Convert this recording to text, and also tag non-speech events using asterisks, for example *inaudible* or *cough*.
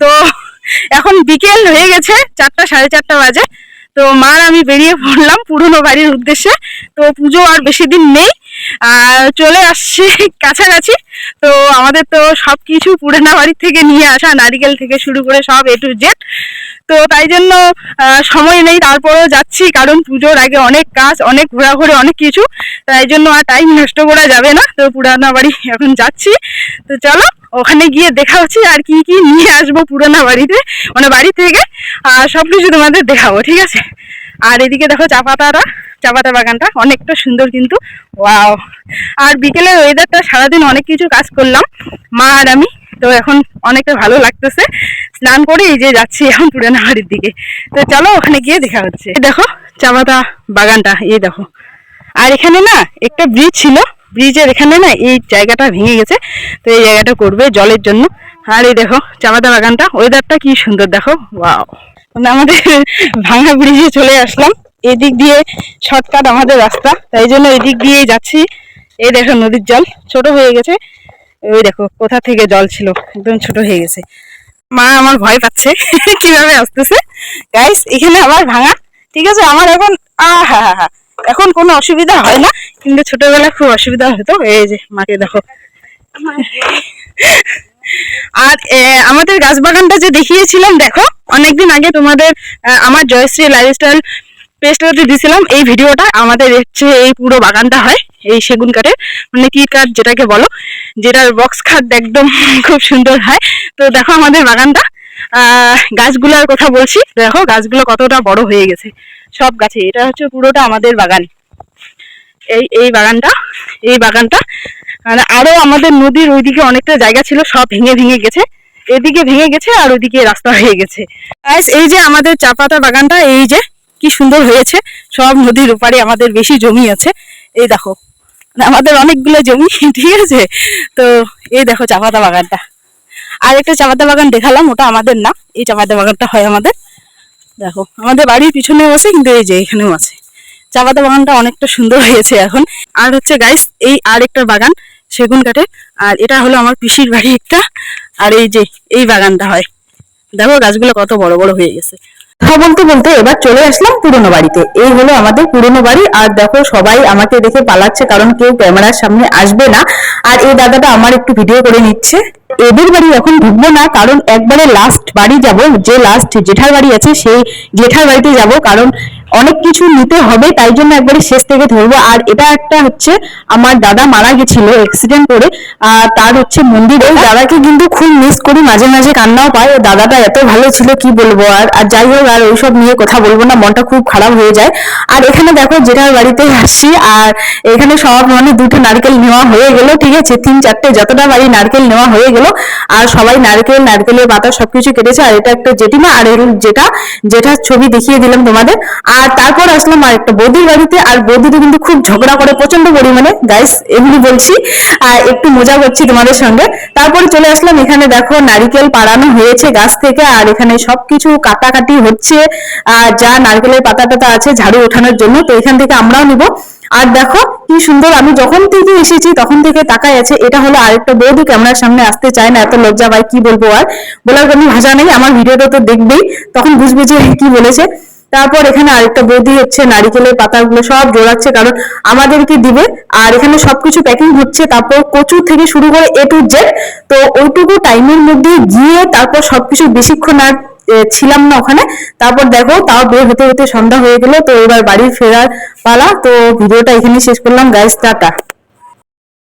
তো এখন বিকেল হয়ে গেছে চারটা, সাড়ে চারটা বাজে। তো মার আমি বেরিয়ে পড়লাম পুরনো বাড়ির উদ্দেশ্যে। তো পুজো আর বেশি দিন নেই। চলে আসছি কাছাকাছি। তো আমাদের তো সব কিছু পুরানা বাড়ির থেকে নিয়ে আসা, নারিকেল থেকে শুরু করে সব এ টু জেড তো তাই জন্য সময় নেই, তারপরেও যাচ্ছি, কারণ পুজোর আগে অনেক কাজ, অনেক ঘোরাঘুরি, অনেক কিছু। তাই জন্য আর টাইম নষ্ট করা যাবে না। তো পুরানা বাড়ি এখন যাচ্ছি। তো চলো, ওখানে গিয়ে দেখা হচ্ছে আর কি কি নিয়ে আসব পুরানা বাড়িতে মানে বাড়ি থেকে। আর সব কিছু তোমাদের দেখাবো, ঠিক আছে? আর এদিকে দেখো চা পাতাটা। চা পাতা বাগানটা অনেকটা সুন্দর কিন্তু। ওয়াও আর বিকেলের ওয়েদারটা সারাদিন অনেক কিছু কাজ করলাম, মা আর আমি। তো এখন অনেকটা ভালো লাগতেছে। স্নান করে এই যে যাচ্ছি এখন পুরানা বাড়ির দিকে। তো চলো ওখানে গিয়ে দেখা হচ্ছে। দেখো চা পাতা বাগানটা, এই দেখো। আর এখানে না একটা ব্রিজ ছিল। ব্রিজের এখানে না এই জায়গাটা ভেঙে গেছে। তো এই জায়গাটা করবে জলের জন্য। আর এই দেখো চাপাতা বাগানটা ওয়েদারটা কি সুন্দর দেখো। ওয়াও আমাদের ভাঙা ব্রিজে চলে আসলাম। এদিক দিয়ে শর্টকাট আমাদের রাস্তা, তাই জন্য এদিক দিয়েই যাচ্ছি। এই দেখো নদীর জল, ছোট হয়ে গেছে। ওই দেখো, কোথা থেকে জল ছিল, একদম ছোট হয়ে গেছে। মা আমার ভয় পাচ্ছে, *laughs* কীভাবে আসতেছে। গাইস এখানে আবার ভাঙা, ঠিক আছে? আমার এখন, আহা, হা হা। হা এখন কোনো অসুবিধা হয় না, কিন্তু ছোটবেলায় খুব অসুবিধা হতো। এই যে, মাকে দেখো। আর আমাদের গাছ বাগানটা যে দেখিয়েছিলাম, দেখো, অনেকদিন আগে তোমাদের আমার জয়শ্রী লাইফস্টাইল পেজটাতে দিয়েছিলাম এই ভিডিওটা আমাদের হচ্ছে এই পুরো বাগানটা হয়, এই সেগুন কাঠের। মানে কি কাঠ যেটাকে বলো, যেটার বক্স খাট একদম *laughs* খুব সুন্দর হয়। তো দেখো আমাদের বাগানটা। গাছগুলোর কথা বলছি। দেখো গাছগুলো কতটা বড় হয়ে গেছে। সব গাছে, এটা হচ্ছে পুরোটা আমাদের বাগান। এই এই বাগানটা এই বাগানটা। মানে আরও আমাদের নদীর ওইদিকে অনেকটা জায়গা ছিল, সব ভেঙে ভেঙে গেছে। এদিকে ভেঙে গেছে আর ওইদিকে রাস্তা হয়ে গেছে। এই যে আমাদের চা পাতা বাগানটা, এই যে কি সুন্দর হয়েছে। সব নদীর ওপারে আমাদের বেশি জমি আছে। এই দেখো, আমাদের অনেকগুলো জমি, *laughs* ঠিক আছে? তো এই দেখো চা পাতা বাগানটা। আর একটা চা পাতা বাগান দেখালাম, ওটা আমাদের না। এই চা পাতা বাগানটা হয় আমাদের। দেখো, আমাদের বাড়ির পিছনেও আছে, কিন্তু এই যে এখানেও আছে। চা পাতা বাগানটা অনেকটা সুন্দর হয়েছে এখন। আর হচ্ছে গাইস এই আর একটা বাগান, সেগুন কাঠে আর এটা হলো আমার পিসির বাড়ি একটা। আর এই যে, এই বাগানটা হয়। দেখো গাছগুলো কত বড় বড় হয়ে গেছে। কথা বলতে বলতে এবার চলে আসলাম পুরনো বাড়িতে। এই হলো আমাদের পুরনো বাড়ি। আর দেখো, সবাই আমাকে দেখে পালাচ্ছে কারণ কেউ ক্যামেরার সামনে আসবে না। আর এই দাদাটা আমার একটু ভিডিও করে নিচ্ছে। এদের বাড়ি এখন ঢুকবো না, কারণ একবারে লাস্ট বাড়ি যাব। যে লাস্ট জেঠার বাড়ি আছে, সেই জেঠার বাড়িতে যাব। কারণ অনেক কিছু নিতে হবে, তাই জন্য একবারে শেষ থেকে ধরবো। আর এটা একটা হচ্ছে আমার দাদা মারা গেছিল অ্যাক্সিডেন্ট করে, আর তার হচ্ছে মন্দির। ওই দাদাকে কিন্তু খুব মিস করি, মাঝে মাঝে কান্নাও পায়। ও দাদাটা এত ভালো ছিল, কি বলব আর? আর যাই হোক, আর ওইসব নিয়ে কথা বলব না, মনটা খুব খারাপ হয়ে যায়। আর এখানে দেখো, জেঠার বাড়িতে আসছি, আর এখানে সব মানে দুটো নারকেল নেওয়া হয়ে গেল, ঠিক আছে? তিন চারটে যতটা বাড়ি নারকেল নেওয়া হয়ে গেল, আর সবাই নারকেল, নারকেলের পাতা সবকিছু কেটেছে, আর এটা একটা জেঠিমা, আর এর যেটা যেটা ছবি দেখিয়ে দিলাম তোমাদের। আর তারপর আসলাম আর একটা বৌদির বাড়িতে, আর বৌদিটা কিন্তু খুব ঝগড়া করে প্রচণ্ড পরিমাণে। গাইস এগুলি বলছি, আর একটু মজা করছি তোমাদের সঙ্গে। তারপরে চলে আসলাম, এখানে দেখো নারিকেল পাড়ানো হয়েছে গাছ থেকে, আর এখানে সবকিছু কাটাকাটি হচ্ছে। আর যা নারকেলের পাতা টাতা আছে ঝাড়ু ওঠানোর জন্য, তো এখান থেকে আমরাও নিব। আর দেখো কি সুন্দর, আমি যখন থেকে এসেছি তখন থেকে তাকাই আছে, এটা হলো আরেকটা বৌদি, ক্যামেরার সামনে আসতে চায় না, এত লজ্জা ভাই কি বলব আর? বলার কোনো ভাষা নেই, আমার ভিডিওটা তো দেখবেই, তখন বুঝবে যে কি বলেছে। তারপর এখানে আরেকটা বৌদি হচ্ছে, নারিকেলের পাতাগুলো সব জোড়াচ্ছে, কারণ আমাদেরকে দিবে। আর এখানে সবকিছু প্যাকিং হচ্ছে, তারপর কচু থেকে শুরু করে এ টু জেড তো ওইটুকু টাইমের মধ্যে গিয়ে তারপর সবকিছু বেশিক্ষণ আর ছিলাম না ওখানে। তারপর দেখো, তাও বের হতে হতে সন্ধ্যা হয়ে গেল, তো এবার বাড়ি ফেরার পালা। তো ভিডিওটা এখানে শেষ করলাম। Guys tata.